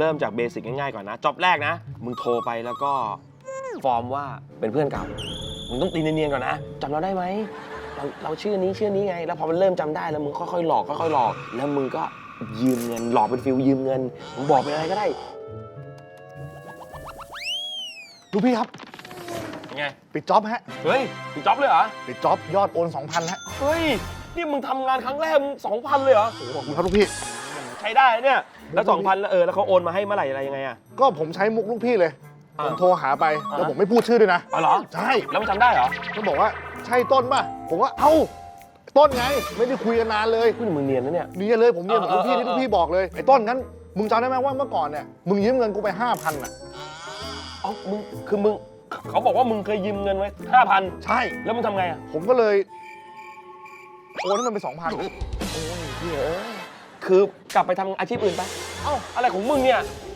เริ่มจากเบสิกง่ายๆก่อนนะจ็อบแรกนะ มึงโทรไปแล้วก็ฟอร์มว่าเป็นเพื่อนเก่า มึงต้องตีเนียนๆก่อนนะจำเราได้ไหมเราเราชื่อนี้ชื่อนี้ไง แล้วพอมันเริ่มจำได้แล้วมึงค่อยๆหลอกค่อยๆหลอก แล้วมึงก็ยืมเงินหลอกเป็นฟิลยืมเงินมึงบอกเป็นอะไรก็ได้ลูกพี่ครับไง ปิดจ็อบฮะ เฮ้ยมีจ็อบเลยเหรอ ปิดจ็อบยอดโอน 2,000ฮะเฮ้ย นี่มึงทำงานครั้งแรกมึงสองพันเลยเหรอ โอ้โหขอบคุณครับลูกพี่ ใช้ได้เนี่ย แล้วสองพันแล้วเออแล้วเขาโอนมาให้เมื่อไหร่อะไรยังไงอะก็ผมใช้มุกลูกพี่เลย อ่าผมโทรหาไปแล้วผมไม่พูดชื่อด้วยนะ อ๋อเหรอใช่ แล้วมันจำได้เหรอก็บอกว่าใช่ต้นป่ะ ผมว่าเอ้า ต้นไง ไม่ได้คุยกันนานเลยพูดมึงเนียนนะเนี่ยนี่เลยผมเรียนเหมือนเอลูอกพี่เออที่ลูกพี่บอกเลย ไอ้ต้นงั้น มึงจำได้ไหมว่าเมื่อก่อนเนี่ย มึงยืมเงินกูไป5 0 0 0อะ เอ้ามึงคือมึงเขาบอกว่ามึงเคยยืมเงินไว้ห้าพันใช่ แล้วมึงทำไงอะผมก็เลย โอนให้มันไป2,000โอ้ยเหี้ยเอ้ย คือกลับไปทำอาชีพอื่นไปเอ้าอะไรของมึงเนี่ย